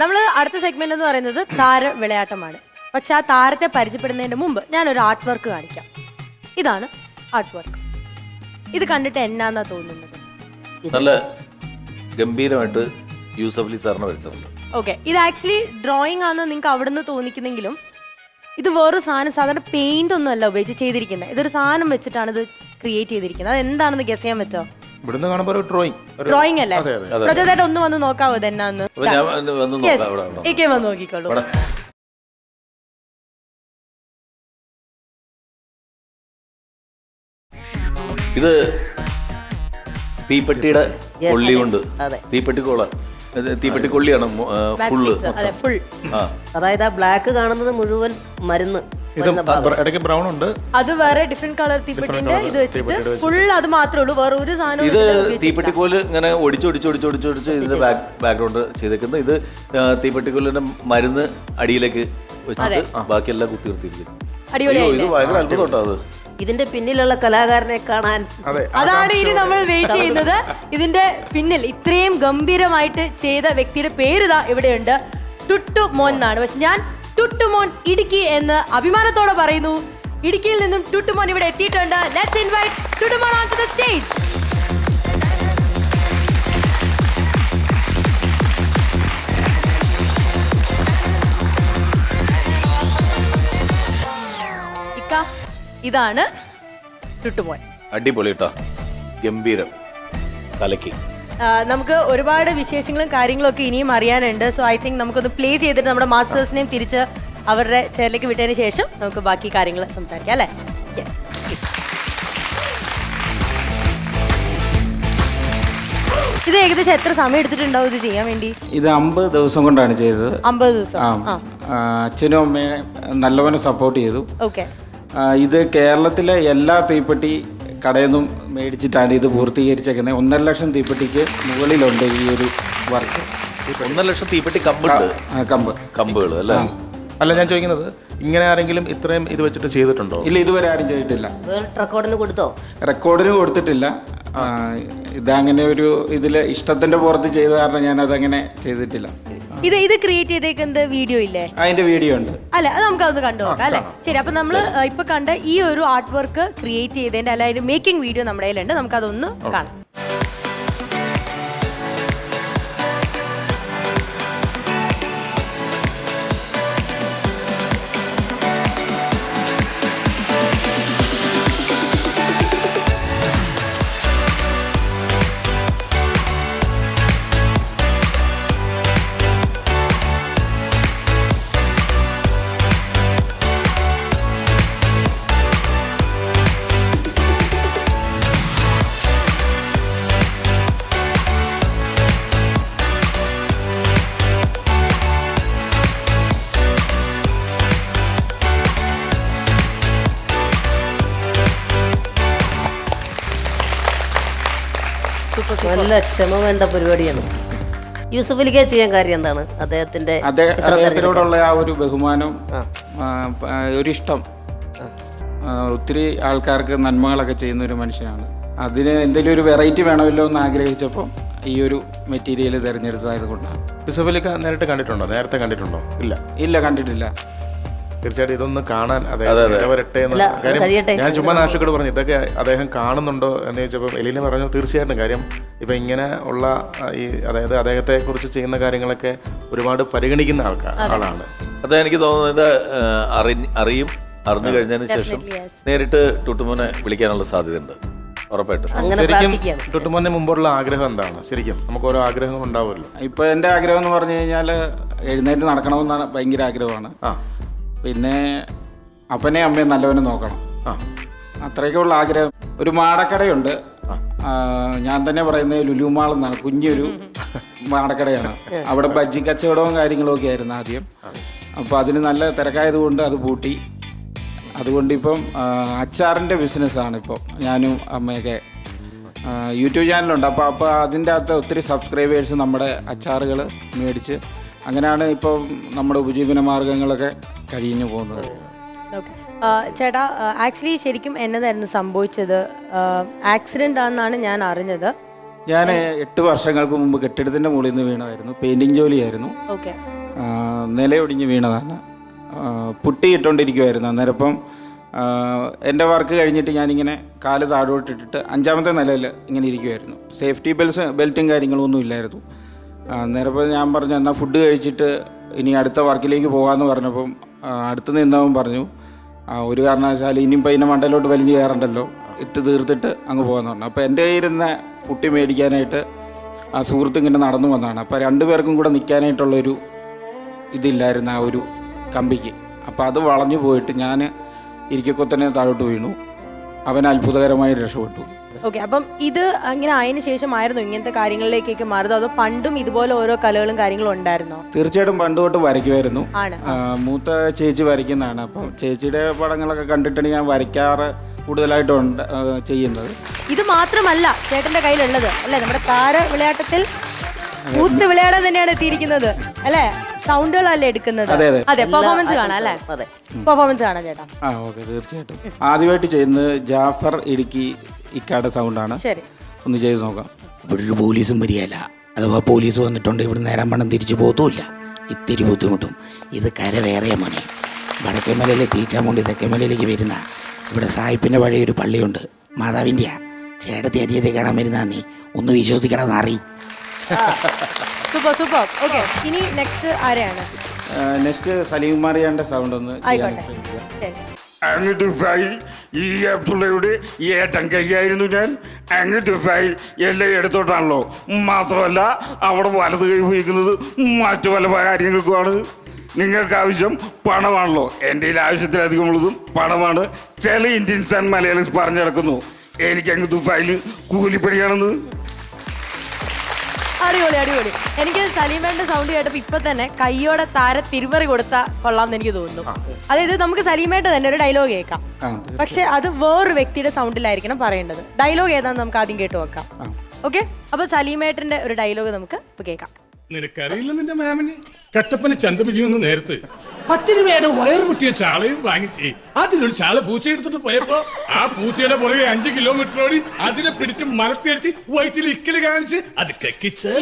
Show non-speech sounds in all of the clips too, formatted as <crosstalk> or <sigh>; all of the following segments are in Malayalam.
നമ്മൾ അടുത്ത സെഗ്മെന്റ് എന്ന് പറയുന്നത് താര വിളയാട്ടമാണ്. പക്ഷെ ആ താരത്തെ പരിചയപ്പെടുന്നതിന് മുമ്പ് ഞാൻ ഒരു ആർട്ട് വർക്ക് കാണിക്കാം. ഇതാണ് ആർട്ട് വർക്ക് ഇത് കണ്ടിട്ട് എന്നാന്നാ തോന്നുന്നത്? നല്ല ഗംഭീരമായിട്ട് യൂസഫ് അലി സാറിനെ വരച്ചിട്ടുണ്ട്. ഓക്കെ ഇത് ആക്ച്വലി ഡ്രോയിങ് ആണെന്ന് നിങ്ങൾക്ക് അവിടെ നിന്ന് തോന്നിക്കുന്നെങ്കിലും ഇത് വേറൊരു സാധനം സാധാരണ പെയിന്റ് ഒന്നും അല്ല ഉപയോഗിച്ച് ചെയ്തിരിക്കുന്നത്. ഇതൊരു സാധനം വെച്ചിട്ടാണ് ഇത് ക്രിയേറ്റ് ചെയ്തിരിക്കുന്നത്. അത് എന്താണെന്ന് ഗസ് ചെയ്യാൻ പറ്റുമോ? ഇവിടുന്ന് കാണുമ്പോൾ ഒരു ഡ്രോയിങ് ഡ്രോയിങ് അല്ലേ? അതെ, അതെ. പ്രജോദേട്ട ഒന്ന് വന്ന് നോക്കാവോ ഇത് അപ്പൊ ഞാൻ വന്ന് വന്ന് നോക്കാം അവിടെ അവിടെ. ഇക്കെ വന്ന് നോക്കിക്കോളൂ. ഇവിടെ. ഇത് തീപ്പെട്ടിയുടെ കൊള്ളി കൊണ്ട്. അതെ. തീപ്പെട്ടി കോള ഇത് തീപ്പെട്ടി കൊള്ളിയാണ് ഫുള്ള് Matchsticks, അതെ ഫുൾ ആ. അതായത് ആ ബ്ലാക്ക് കാണുന്നത് മുഴുവൻ മരുന്ന്. ഇത് ഇടയ്ക്ക് ബ്രൗൺ ഉണ്ട്. അത് വേറെ ഡിഫറെന്റ് കളർ തീപ്പെട്ടിന്റെ ഇത് വെച്ചിട്ട് ഫുൾ അത് മാത്രമേ ഉള്ളൂ. വേറെ ഒരു സാധനം ഇത് തീപ്പെട്ടി പോലെ ഇങ്ങനെ ഒടിച്ചൊടിച്ചൊടിച്ചൊടിച്ചൊടിച്ച് ഒടിച്ച് ഒടിച്ച് ഒടിച്ച് ഒടിച്ച് ഇതിന്റെ ബാക്ക് ബാക്ക്ഗ്രൗണ്ട് ചെയ്തേക്കുന്നത്. ഇത് തീപ്പെട്ടി തീപ്പെട്ടിക്കോലിന്റെ മരുന്ന് അടിയിലേക്ക് വെച്ചിട്ട് ബാക്കിയെല്ലാം കുത്തി നിർത്തിയിരിക്കും. ഇത് ഭയങ്കര അത്ഭുതം അത്. ഇതിന്റെ പിന്നിലുള്ള കലാകാരനെ കാണാൻ അതാണ് ഇനി നമ്മൾ വെയിറ്റ് ചെയ്യുന്നത്. ഇതിന്റെ പിന്നിൽ ഇത്രയും ഗംഭീരമായിട്ട് ചെയ്ത വ്യക്തിയുടെ പേര് ഇതാ ഇവിടെയുണ്ട്. ടുട്ടു മോൻ എന്നാണ്. പക്ഷെ ഞാൻ ടുട്ടു മോൻ ഇടുക്കി എന്ന് അഭിമാനത്തോടെ പറയുന്നു. ഇടുക്കിയിൽ നിന്നും ടുട്ടുമോൻ ഇവിടെ എത്തിയിട്ടുണ്ട്. Let's invite Tuttumon on to the stage ഇതാണ് ടുട്ടുമോൻ. അടിപൊളി കേട്ടോ ഗംഭീരം. കലക്കി നമുക്ക് ഒരുപാട് വിശേഷങ്ങളും കാര്യങ്ങളും ഒക്കെ ഇനിയും അറിയാനുണ്ട്. സോ ഐ തിങ്ക് നമുക്കൊന്ന് പ്ലേ ചെയ്തിട്ട് നമ്മുടെ മാസ്റ്റേഴ്സിനെയും തിരിച്ച് അവരുടെ ചെയറിലേക്ക് വിട്ടതിന് ശേഷം നമുക്ക് ബാക്കി കാര്യങ്ങൾ സംസാരിക്കാം അല്ലേ. ഇത് ഏകദേശം എത്ര സമയം എടുത്തിട്ടുണ്ടാവും ഇത് ചെയ്യാൻ വേണ്ടി? ഇത് അമ്പത് ദിവസം കൊണ്ടാണ് ചെയ്തത്. അമ്പത് ദിവസം. അച്ഛനും അമ്മയെ നല്ലവനെ സപ്പോർട്ട് ചെയ്തു. ഓക്കെ ഇത് കേരളത്തിലെ എല്ലാ തീപ്പെട്ടി കടയിൽ നിന്നും മേടിച്ചിട്ടാണ് ഇത് പൂർത്തീകരിച്ചേക്കുന്നത് ഒന്നര ലക്ഷം തീപ്പെട്ടിക്ക് മുകളിലുണ്ട് ഈ ഒരു വർക്ക്. ഒന്നര ലക്ഷം തീപ്പെട്ടി കമ്പ് കമ്പ്. കമ്പുകൾ അല്ലേ? അല്ല ഞാൻ ചോദിക്കുന്നത് ഇങ്ങനെ ആരെങ്കിലും ഇത്രയും ഇത് വെച്ചിട്ട് ചെയ്തിട്ടുണ്ടോ? ഇല്ല ഇതുവരെ ആരും ചെയ്തിട്ടില്ല. വേൾഡ് റെക്കോർഡിന് കൊടുത്തോ? റെക്കോർഡിന് കൊടുത്തിട്ടില്ല. ആ, ഇതങ്ങനെ ഒരു ഇതിൽ ഇഷ്ടത്തിന്റെ പുറത്ത് ചെയ്ത കാരണം ഞാൻ അതങ്ങനെ ചെയ്തിട്ടില്ല. ഇത് ഇത് ക്രിയേറ്റ് ചെയ്തേക്കുന്നത് വീഡിയോ ഇല്ലേ? അതിന്റെ വീഡിയോ ഉണ്ട്. അല്ല അത് നമുക്ക് അതൊന്ന് കണ്ടു നോക്കാം അല്ലെ? ശരി അപ്പൊ നമ്മൾ ഇപ്പൊ കണ്ട ഈ ഒരു ആർട്ട് വർക്ക് ക്രിയേറ്റ് ചെയ്തതിന്റെ അല്ല അതിന്റെ മേക്കിംഗ് വീഡിയോ നമ്മുടെ കയ്യിലുണ്ട്. നമുക്ക് അതൊന്ന് കാണാം. നല്ല ക്ഷമ വേണ്ട പരിപാടിയാണ്. യൂസഫ് അലിക്ക് ചെയ്യാൻ കാര്യം എന്താണ്? അദ്ദേഹത്തിന്റെ അദ്ദേഹത്തിനോടുള്ള ആ ഒരു ബഹുമാനം ഒരു ഇഷ്ടം. ഒത്തിരി ആൾക്കാർക്ക് നന്മകളൊക്കെ ചെയ്യുന്ന ഒരു മനുഷ്യനാണ്. അതിന് എന്തെങ്കിലും ഒരു വെറൈറ്റി വേണമല്ലോ എന്ന് ആഗ്രഹിച്ചപ്പോൾ ഈ ഒരു മെറ്റീരിയൽ തിരഞ്ഞെടുത്തതായത് കൊണ്ടാണ്. യൂസഫ് അലിക്ക് നേരിട്ട് കണ്ടിട്ടുണ്ടോ? നേരത്തെ കണ്ടിട്ടുണ്ടോ? ഇല്ല. ഇല്ല കണ്ടിട്ടില്ല. തീർച്ചയായിട്ടും ഇതൊന്ന് കാണാൻ അദ്ദേഹം. ഇടവരട്ടെ എന്ന് കാര്യം ഞാൻ ചുമ്മാ നാശക്കോട് പറഞ്ഞു. ഇതൊക്കെ അദ്ദേഹം കാണുന്നുണ്ടോ എന്ന് ചോദിച്ചപ്പോൾ എലീന പറഞ്ഞു തീർച്ചയായിട്ടും. കാര്യം ഇപ്പൊ ഇങ്ങനെ ഉള്ള ഈ അതായത് അദ്ദേഹത്തെ കുറിച്ച് ചെയ്യുന്ന കാര്യങ്ങളൊക്കെ ഒരുപാട് പരിഗണിക്കുന്ന ആൾക്കാർ ആളാണ്. അത് എനിക്ക് തോന്നുന്നത് അറിയും അറിഞ്ഞു കഴിഞ്ഞതിന് ശേഷം. നേരിട്ട് ടുട്ടുമോനെ വിളിക്കാനുള്ള സാധ്യതയുണ്ട്. ഉറപ്പായിട്ടും. ശരിക്കും മുമ്പുള്ള ആഗ്രഹം എന്താണ്? ശരിക്കും നമുക്ക് ഓരോ ആഗ്രഹങ്ങൾ ഉണ്ടാവുമല്ലോ. ഇപ്പൊ എന്റെ ആഗ്രഹം എന്ന് പറഞ്ഞു കഴിഞ്ഞാൽ എഴുന്നേറ്റ് നടക്കണമെന്നാണ് ഭയങ്കര ആഗ്രഹമാണ്. ആ. പിന്നെ അപ്പനെ അമ്മയും നല്ലവനെ നോക്കണം. ആ. അത്രയൊക്കെ ഉള്ള ആഗ്രഹം. ഒരു മാടക്കടയുണ്ട്. ഞാൻ തന്നെ പറയുന്നത് ലുലുമാൾ എന്നാണ്. കുഞ്ഞൊരു <laughs> മാടക്കടയാണ്. അവിടെ ബജ്ജി കച്ചവടവും കാര്യങ്ങളും ഒക്കെ ആയിരുന്നു ആദ്യം. അപ്പോൾ അതിന് നല്ല തിരക്കായതുകൊണ്ട് അത് പൂട്ടി. അതുകൊണ്ട് ഇപ്പം അച്ചാറിന്റെ അച്ചാറിന്റെ ബിസിനസ്സാണ് ഇപ്പോൾ ഞാനും അമ്മയൊക്കെ. യൂട്യൂബ് ചാനലുണ്ട് അപ്പോൾ അപ്പോൾ അതിന്റെ അകത്ത് ഒത്തിരി സബ്സ്ക്രൈബേഴ്സ് നമ്മുടെ അച്ചാറുകൾ മേടിച്ച് അങ്ങനെയാണ് ഇപ്പം നമ്മുടെ ഉപജീവന മാർഗങ്ങളൊക്കെ കഴിഞ്ഞു പോകുന്നത്. ഓക്കെ. ചേട്ടാ ആക്ച്വലി ശരിക്കും എന്നതായിരുന്നു സംഭവിച്ചത്. ആക്സിഡന്റ് ആണെന്നാണ് ഞാൻ അറിഞ്ഞത്. ഞാൻ എട്ട് വർഷങ്ങൾക്ക് മുമ്പ് കെട്ടിടത്തിന്റെ മുകളിൽ നിന്ന് വീണതായിരുന്നു. പെയിന്റിങ് ജോലിയായിരുന്നു. ഓക്കെ. നിലയൊടിഞ്ഞ് വീണതാണ്. ആ, പുട്ടി ഇട്ടുകൊണ്ടിരിക്കുമായിരുന്നു അന്നേരം ഇപ്പം എന്റെ വർക്ക് കഴിഞ്ഞിട്ട് ഞാനിങ്ങനെ കാൽ താഴോട്ടിട്ടിട്ട് അഞ്ചാമത്തെ നിലയിൽ ഇങ്ങനെ ഇരിക്കുമായിരുന്നു സേഫ്റ്റി ബെൽസ് ബെൽറ്റും കാര്യങ്ങളൊന്നും ഇല്ലായിരുന്നു. അന്നേരം ഞാൻ പറഞ്ഞു എന്നാൽ ഫുഡ് കഴിച്ചിട്ട് ഇനി അടുത്ത വർക്കിലേക്ക് പോകാമെന്ന് പറഞ്ഞപ്പം അടുത്ത് നിന്നവൻ പറഞ്ഞു ഒരു കാരണവശാലും ഇനിയും പൈന മണ്ടയിലോട്ട് വലിഞ്ഞ് കയറണ്ടല്ലോ ഇട്ട് തീർത്തിട്ട് അങ്ങ് പോകാമെന്ന് പറഞ്ഞു. അപ്പോൾ എന്റെ കയ്യിരുന്ന പുട്ടി മേടിക്കാനായിട്ട് ആ സുഹൃത്ത് ഇങ്ങനെ നടന്നു വന്നതാണ്. അപ്പോൾ രണ്ടുപേർക്കും കൂടെ നിൽക്കാനായിട്ടുള്ളൊരു ഇതില്ലായിരുന്നു ആ ഒരു കമ്പിക്ക്. അപ്പോൾ അത് വളഞ്ഞു പോയിട്ട് ഞാൻ ഇരിക്കക്കൊത്തനെ താഴോട്ട് വീണു. അവൻ അത്ഭുതകരമായി രക്ഷപ്പെട്ടു. ഓക്കെ അപ്പം ഇത് അങ്ങനെ ആയതിനു ശേഷമായിരുന്നു ഇങ്ങനത്തെ കാര്യങ്ങളിലേക്കൊക്കെ മാറുന്നത്? അതോ പണ്ടും ഇതുപോലെ ഓരോ കലകളും കാര്യങ്ങളും ഉണ്ടായിരുന്നോ? തീർച്ചയായിട്ടും പണ്ട് തൊട്ട് വരയ്ക്കുമായിരുന്നു. ആണ്. ആ, മൂത്ത ചേച്ചി വരയ്ക്കുന്നതാണ്. അപ്പം ചേച്ചിയുടെ പടങ്ങളൊക്കെ കണ്ടിട്ടാണ് ഞാൻ വരയ്ക്കാറ് കൂടുതലായിട്ടുണ്ട് ആ, ചെയ്യുന്നത്. ഇത് മാത്രമല്ല ചേട്ടന്റെ കയ്യിലുള്ളത് അല്ലേ? നമ്മുടെ താര വിളയാട്ടത്തിൽ കൂത്ത് വിളയാടാൻ തന്നെയാണ് എത്തിയിരിക്കുന്നത് അല്ലേ? സൗണ്ടുകളല്ലേ എടുക്കുന്നത്? അതെ, അതെ. അതെ പെർഫോമൻസ് കാണാം അല്ലേ? അതെ. പെർഫോമൻസ് കാണാം ചേട്ടാ. ആ ഓക്കെ തീർച്ചയായിട്ടും. ആദ്യമായിട്ട് ചെയ്യുന്നത് ജാഫർ ഇടുക്കി ഇക്കാടെ സൗണ്ടാണ് ശരി. ഒന്ന് ചെയ്ത് നോക്കാം. ഇവിടെ ഒരു പോലീസും വരികയല്ല. അഥവാ പോലീസ് വന്നിട്ടുണ്ട് ഇവിടെ നേരം പണം തിരിച്ചു പോകത്തുമില്ല ഇത്തിരി ബുദ്ധിമുട്ടും. ഇത് കര വേറെ മോനെ. വടക്കേമലയിൽ തീച്ചാമുണ്ടി തെക്കേമലയിലേക്ക് വരുന്ന. ഇവിടെ സായിപ്പിന്റെ വഴി ഒരു പള്ളിയുണ്ട്. മാതാവിന്റെയാ ചേട്ടത്തി അരിയത്തെ കാണാൻ വരുന്ന നീ. ഒന്ന് വിശ്വസിക്കണം എന്നറി സൂപ്പർ സൂപ്പർ ഓക്കെ ഇനി നെക്സ്റ്റ് ആരെയാണ്? നെക്സ്റ്റ് സലീം മാറിയാന്റെ സൗണ്ട് ഒന്ന് ആയിക്കോട്ടെ. ശരി. അങ്ങോട്ട് ഫയൽ ഈ അബ്ദുള്ളയുടെ ഏട്ടൻ കൈയായിരുന്നു ഞാൻ. അങ്ങോട്ട് ഫയൽ എല്ലാം എടുത്തോട്ടാണല്ലോ. മാത്രമല്ല അവിടെ വലത് കൈ ഉപയോഗിക്കുന്നത് മറ്റു പല കാര്യങ്ങൾക്കുമാണ്. നിങ്ങൾക്ക് ആവശ്യം പണമാണല്ലോ. എന്റെ കയ്യിൽ ആവശ്യത്തിലധികമുള്ളതും പണമാണ്. ചില ഇന്ത്യൻസ് ആൻഡ് മലയാളീസ് പറഞ്ഞു നടക്കുന്നു. എനിക്ക് അങ്ങ് ഫയൽ കൂലിപ്പണിയാണെന്ന്. അടിപൊളി അടിപൊളി. എനിക്ക് സലീമേന്റെ സൗണ്ട് കേട്ടപ്പോ ഇപ്പൊ തന്നെ കയ്യോടെ താര തിരുമറി കൊടുത്ത കൊള്ളാമെന്ന് എനിക്ക് തോന്നുന്നു. അതായത് നമുക്ക് സലീമേട്ട് തന്നെ ഒരു ഡയലോഗ് കേൾക്കാം. പക്ഷെ അത് വേറൊരു വ്യക്തിയുടെ സൗണ്ടിലായിരിക്കണം പറയേണ്ടത്. ഡയലോഗ് ഏതാന്ന് നമുക്ക് ആദ്യം കേട്ട് വെക്കാം ഓക്കെ അപ്പൊ സലീമേട്ടന്റെ ഒരു ഡയലോഗ് നമുക്ക് ഇപ്പൊ കേൾക്കാം. നിനക്കറിയില്ല നിന്റെ മാമിന് കട്ടപ്പന ചന്തപിരിയുന്ന നേരത്ത് പത്ത് രൂപയുടെ വയർ മുട്ടിയ ചാളയും വാങ്ങിച്ച് അതിലൊരു ചാള പൂച്ച എടുത്തിട്ട് പോയപ്പോ ആ പൂച്ചയുടെ പുറകെ അഞ്ച് കിലോമീറ്റർ ഓടി അതിനെ പിടിച്ച് മലത്തിയടിച്ച് വയറ്റിൽ ഇക്കൽ കാണിച്ച് അത് കക്കിച്ച്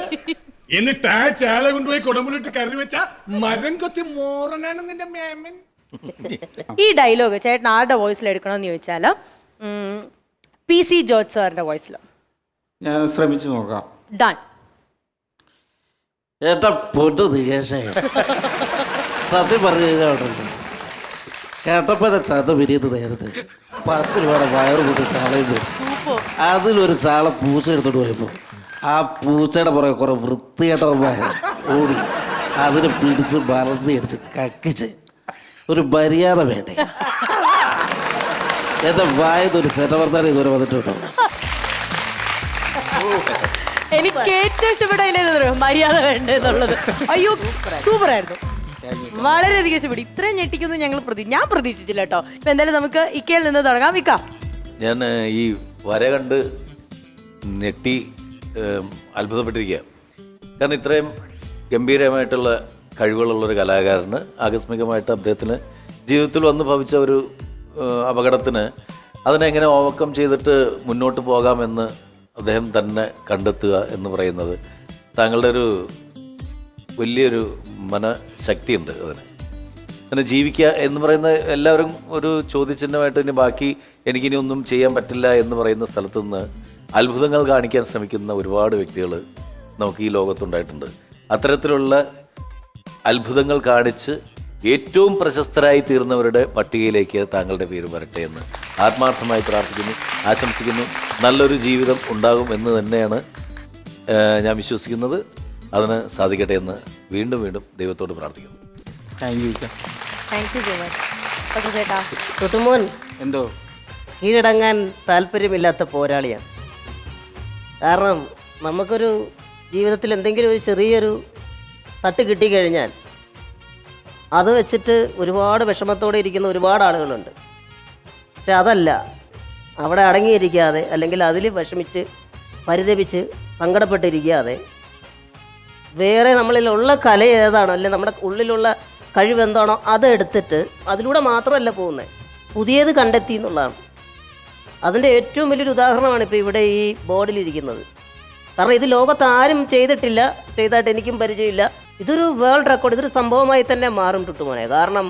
എന്നിട്ട് ആ ചാള കൊണ്ടുപോയി കുടമ്പിലിട്ട് കറി വെച്ച മരം കൊത്തി മോറനാണ് നിന്റെ മേമൻ. ഈ ഡയലോഗ് ചേട്ടൻ ആരുടെ വോയിസിൽ എടുക്കണമെന്ന് ചോദിച്ചാൽ പി സി ജോർജ് സാറിന്റെ വോയിസിൽ ഞാൻ ശ്രമിച്ചു നോക്കാം. ഡൺ ഏട്ടാ പൊട്ടു ദികേഷേ സത്യം പറഞ്ഞു കേട്ടപ്പോ ചത പിരിയത് നേരത്തെ. പത്ത് രൂപയുടെ വയറ് കൂട്ടി ചാളയും അതിലൊരു ചാള പൂച്ച എടുത്തോണ്ട് പോയപ്പോ ആ പൂച്ചയുടെ പുറകെ കുറെ വൃത്തികെട്ടവന്മാരെ ഓടി അതിനെ പിടിച്ച് വളർത്തി അടിച്ച് കക്കിച്ച് ഒരു മര്യാദ വേണ്ടേ? എന്റെ വായതൊരു ചെറ്റവർത്താനം ഇതുവരെ വന്നിട്ടുണ്ടോ? എനിക്ക് ഏറ്റവും ഇഷ്ടപ്പെട്ട അതിലേത് മര്യാദ വേണ്ട എന്നുള്ളത്. അയ്യോ സൂപ്പർ ആയിരുന്നു. വളരെയധികം ഇഷ്ടപ്പെട്ടു. ഇത്രയും ഞെട്ടിക്കുന്നു ഞങ്ങൾ പ്രതി ഞാൻ പ്രതീക്ഷിച്ചില്ല കേട്ടോ. ഇപ്പൊ എന്തായാലും നമുക്ക് ഇക്കയിൽ നിന്ന് തുടങ്ങാം. ഇക്ക. ഞാൻ ഈ വര കണ്ട് ഞെട്ടി അത്ഭുതപ്പെട്ടിരിക്കുക കാരണം ഇത്രയും ഗംഭീരമായിട്ടുള്ള കഴിവുകളുള്ള ഒരു കലാകാരന് ആകസ്മികമായിട്ട് അദ്ദേഹത്തിന് ജീവിതത്തിൽ വന്ന് ഭവിച്ച ഒരു അപകടത്തിന് അതിനെങ്ങനെ ഓവർകം ചെയ്തിട്ട് മുന്നോട്ട് പോകാമെന്ന് അദ്ദേഹം തന്നെ കണ്ടെത്തുക എന്ന് പറയുന്നത് താങ്കളുടെ ഒരു വലിയൊരു മനഃശക്തിയുണ്ട് അതിന്. അങ്ങനെ ജീവിക്കുക എന്ന് പറയുന്ന എല്ലാവരും ഒരു ചോദ്യചിഹ്നമായിട്ട് ഇനി ബാക്കി എനിക്കിനി ഒന്നും ചെയ്യാൻ പറ്റില്ല എന്ന് പറയുന്ന സ്ഥലത്തു നിന്ന് അത്ഭുതങ്ങൾ കാണിക്കാൻ ശ്രമിക്കുന്ന ഒരുപാട് വ്യക്തികൾ നമുക്ക് ഈ ലോകത്തുണ്ടായിട്ടുണ്ട്. അത്തരത്തിലുള്ള അത്ഭുതങ്ങൾ കാണിച്ച് ഏറ്റവും പ്രശസ്തരായി തീർന്നവരുടെ പട്ടികയിലേക്ക് താങ്കളുടെ പേര് വരട്ടെ എന്ന് ആത്മാർത്ഥമായി പ്രാർത്ഥിക്കുന്നു. ആശംസിക്കുന്നു. നല്ലൊരു ജീവിതം ഉണ്ടാകും എന്ന് തന്നെയാണ് ഞാൻ വിശ്വസിക്കുന്നത്. അതിന് സാധിക്കട്ടെ എന്ന് വീണ്ടും വീണ്ടും ദൈവത്തോട് പ്രാർത്ഥിക്കുന്നു. Thank you thank you so much okay ചേട്ടാ തൊട്ടുമോൻ എന്തോ? കീഴടങ്ങാൻ താല്പര്യമില്ലാത്ത പോരാളിയാണ്. കാരണം നമുക്കൊരു ജീവിതത്തിൽ എന്തെങ്കിലും ഒരു ചെറിയൊരു തട്ട് കിട്ടിക്കഴിഞ്ഞാൽ അത് വെച്ചിട്ട് ഒരുപാട് വിഷമത്തോടെ ഇരിക്കുന്ന ഒരുപാട് ആളുകളുണ്ട്. പക്ഷെ അതല്ല. അവിടെ അടങ്ങിയിരിക്കാതെ അല്ലെങ്കിൽ അതിൽ വിഷമിച്ച് പരിതപിച്ച് സങ്കടപ്പെട്ടിരിക്കാതെ വേറെ നമ്മളിലുള്ള കല ഏതാണോ അല്ലെങ്കിൽ നമ്മുടെ ഉള്ളിലുള്ള കഴിവ് എന്താണോ അതെടുത്തിട്ട് അതിലൂടെ മാത്രമല്ല പോകുന്നത്. പുതിയത് കണ്ടെത്തി എന്നുള്ളതാണ്. അതിന്റെ ഏറ്റവും വലിയൊരു ഉദാഹരണമാണ് ഇപ്പോൾ ഇവിടെ ഈ ബോർഡിലിരിക്കുന്നത് കാരണം ഇത് ലോകത്താരും ചെയ്തിട്ടില്ല ചെയ്തായിട്ട് എനിക്കും പരിചയമില്ല. ഇതൊരു വേൾഡ് റെക്കോർഡ് ഇതൊരു സംഭവമായി തന്നെ മാറും ടുട്ടുമോനെ. കാരണം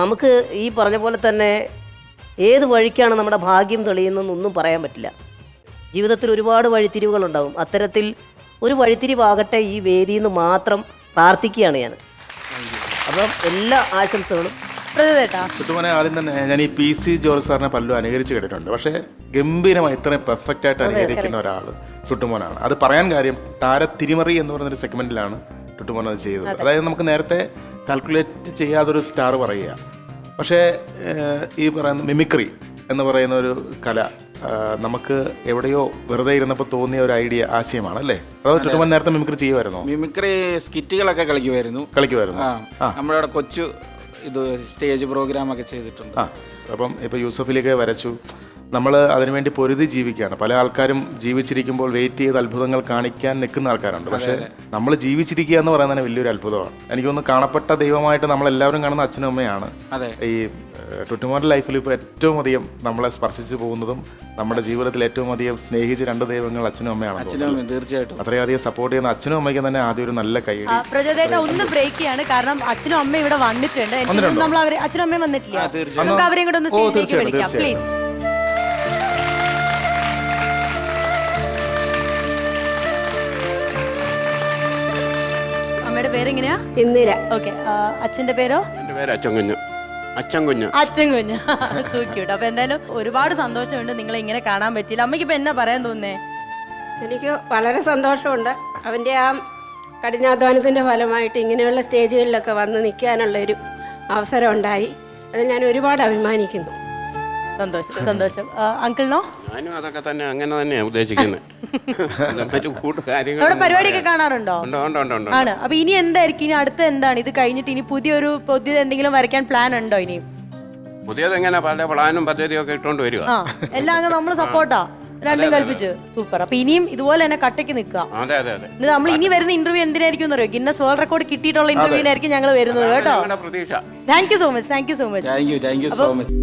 നമുക്ക് ഈ പറഞ്ഞ പോലെ തന്നെ ഏത് വഴിക്കാണ് നമ്മുടെ ഭാഗ്യം തെളിയുന്നതെന്നൊന്നും പറയാൻ പറ്റില്ല. ജീവിതത്തിൽ ഒരുപാട് വഴിത്തിരിവുകളുണ്ടാകും അത്തരത്തിൽ ഒരു വഴിത്തിരിവാകട്ടെ ഈ വേദിയിൽ നിന്ന് മാത്രം പ്രാർത്ഥിക്കുകയാണ് ഞാൻ. അപ്പം എല്ലാ ആശംസകളും. ചുറ്റുമനെ ആദ്യം തന്നെ ഞാൻ ഈ പി സി ജോർജ് സാറിനെ പല്ലു അനുകരിച്ച് കേട്ടിട്ടുണ്ട്. പക്ഷേ ഗംഭീരമായി ഇത്രയും പെർഫെക്റ്റ് ആയിട്ട് അനുകരിക്കുന്ന ഒരാൾ ടുട്ടുമോനാണ്. അത് പറയാൻ കാര്യം താര താരത്തിരിമറി എന്ന് പറയുന്നൊരു സെഗ്മെന്റിലാണ് ടുട്ടുമോൻ അത് ചെയ്തത്. അതായത് നമുക്ക് നേരത്തെ കാൽക്കുലേറ്റ് ചെയ്യാതൊരു സ്റ്റാർ പറയുക. പക്ഷേ ഈ പറയുന്ന മിമിക്രി എന്ന് പറയുന്ന ഒരു കല നമുക്ക് എവിടെയോ വെറുതെ ഇരുന്നപ്പോൾ തോന്നിയ ഒരു ഐഡിയ ആശയമാണ് അല്ലേ അതോ നേരത്തെ മിമിക്രി ചെയ്യുമായിരുന്നു? മിമിക്രി സ്കിറ്റുകളൊക്കെ കളിക്കുമായിരുന്നു. കളിക്കുമായിരുന്നു. നമ്മുടെ അവിടെ കൊച്ചു ഇത് സ്റ്റേജ് പ്രോഗ്രാം ഒക്കെ ചെയ്തിട്ടുണ്ട്. ആ അപ്പം ഇപ്പോൾ യൂസഫിലേക്ക് വരച്ചു. നമ്മൾ അതിനുവേണ്ടി പൊരുതി ജീവിക്കുകയാണ്. പല ആൾക്കാരും ജീവിച്ചിരിക്കുമ്പോൾ വെയിറ്റ് ചെയ്ത് അത്ഭുതങ്ങൾ കാണിക്കാൻ നിൽക്കുന്ന ആൾക്കാരുണ്ട്. പക്ഷേ നമ്മൾ ജീവിച്ചിരിക്കുക എന്ന് പറയുന്നത് തന്നെ വലിയൊരു അത്ഭുതമാണ്. എനിക്കൊന്ന് കാണപ്പെട്ട ദൈവമായിട്ട് നമ്മൾ എല്ലാവരും കാണുന്ന അച്ഛനും അമ്മയാണ്. അതെ. ഈ ടുട്ടുമോന്റെ ലൈഫിൽ ഇപ്പോൾ ഏറ്റവും അധികം നമ്മളെ സ്പർശിച്ചു പോകുന്നതും നമ്മുടെ ജീവിതത്തിൽ ഏറ്റവും അധികം സ്നേഹിച്ച രണ്ട് ദൈവങ്ങൾ അച്ഛനും അമ്മയാണ് തീർച്ചയായിട്ടും. അത്രയും അധികം സപ്പോർട്ട് ചെയ്യുന്ന അച്ഛനും അമ്മയ്ക്കും തന്നെ ആദ്യം ഒരു നല്ല കൈ പ്രജോദേട്ട ഒന്ന് ബ്രേക്ക് ചെയ്യാണ്. കാരണം അച്ഛനും അമ്മയും ഇവിടെ വന്നിട്ടുണ്ട്. നമ്മൾ അവരെ അച്ഛനും അമ്മയും വന്നിട്ടില്ല. നമുക്ക് അവരെയും കൂടെ ഒന്ന് ഓ, സ്റ്റേജിലേക്ക് വിളിക്കാം പ്ലീസ് അമ്മയുടെ പേരെങ്ങനെയാ? ഇന്ദിര. ഓക്കെ അച്ഛന്റെ പേരോ? എന്റെ പേര് അച്ഛൻ കുഞ്ഞ് അച്ഛൻ കുഞ്ഞ് അച്ഛൻ കുഞ്ഞ് സൂക്യൂട്ട് <laughs> അപ്പൊ എന്തായാലും ഒരുപാട് സന്തോഷമുണ്ട് നിങ്ങളെ ഇങ്ങനെ കാണാൻ പറ്റിയില്ല അമ്മയ്ക്ക് ഇപ്പൊ എന്നാ പറയാൻ തോന്നേ എനിക്ക് വളരെ സന്തോഷമുണ്ട്. അവന്റെ ആ കഠിനാധ്വാനത്തിന്റെ ഫലമായിട്ട് ഇങ്ങനെയുള്ള സ്റ്റേജുകളിലൊക്കെ വന്ന് നിൽക്കാനുള്ള ഒരു അവസരം ഉണ്ടായി. അത് ഞാൻ ഒരുപാട് അഭിമാനിക്കുന്നു. സന്തോഷം സന്തോഷം. അങ്കിളിനോ ഞാനും അതൊക്കെ തന്നെ അങ്ങനെ തന്നെയാണ് ഉദ്ദേശിക്കുന്നത് മറ്റു കൂട്ടു കാര്യങ്ങൾ അവിടെ പരിപാടിയൊക്കെ കാണാറുണ്ടോ? ഉണ്ട് ഉണ്ട് ഉണ്ട് ഉണ്ട് ആണ്. അപ്പൊ ഇനി എന്തായിരിക്കും? ഇനി അടുത്ത എന്താണ്? ഇത് കഴിഞ്ഞിട്ട് ഇനി പുതിയൊരു പുതിയ എന്തെങ്കിലും വരയ്ക്കാൻ പ്ലാൻ ഉണ്ടോ ഇനി? പുതിയത് എങ്ങനെ? പല പ്ലാനും പദ്ധതിയും ഒക്കെ ഇട്ടോണ്ട് വരിക. ആ എല്ലാം അങ്ങ് നമ്മൾ സപ്പോർട്ടാ രണ്ടും കൽപ്പിച്ച്. സൂപ്പർ. അപ്പൊ ഇനിയും ഇതുപോലെ തന്നെ കട്ടയ്ക്ക് നിൽക്കുക. അതെ അതെ അതെ. ഇത് നമ്മൾ ഇനി വരുന്ന ഇന്റർവ്യൂ എന്തിനായിരിക്കും അറിയോ ഗിന്നസ് വേൾഡ് റെക്കോർഡ് കിട്ടിയിട്ടുള്ള ഇന്റർവ്യൂവിനായിരിക്കും ഞങ്ങൾ വരുന്നത് കേട്ടോ. പ്രതീക്ഷ. Thank you so much thank you so much thank you thank you so much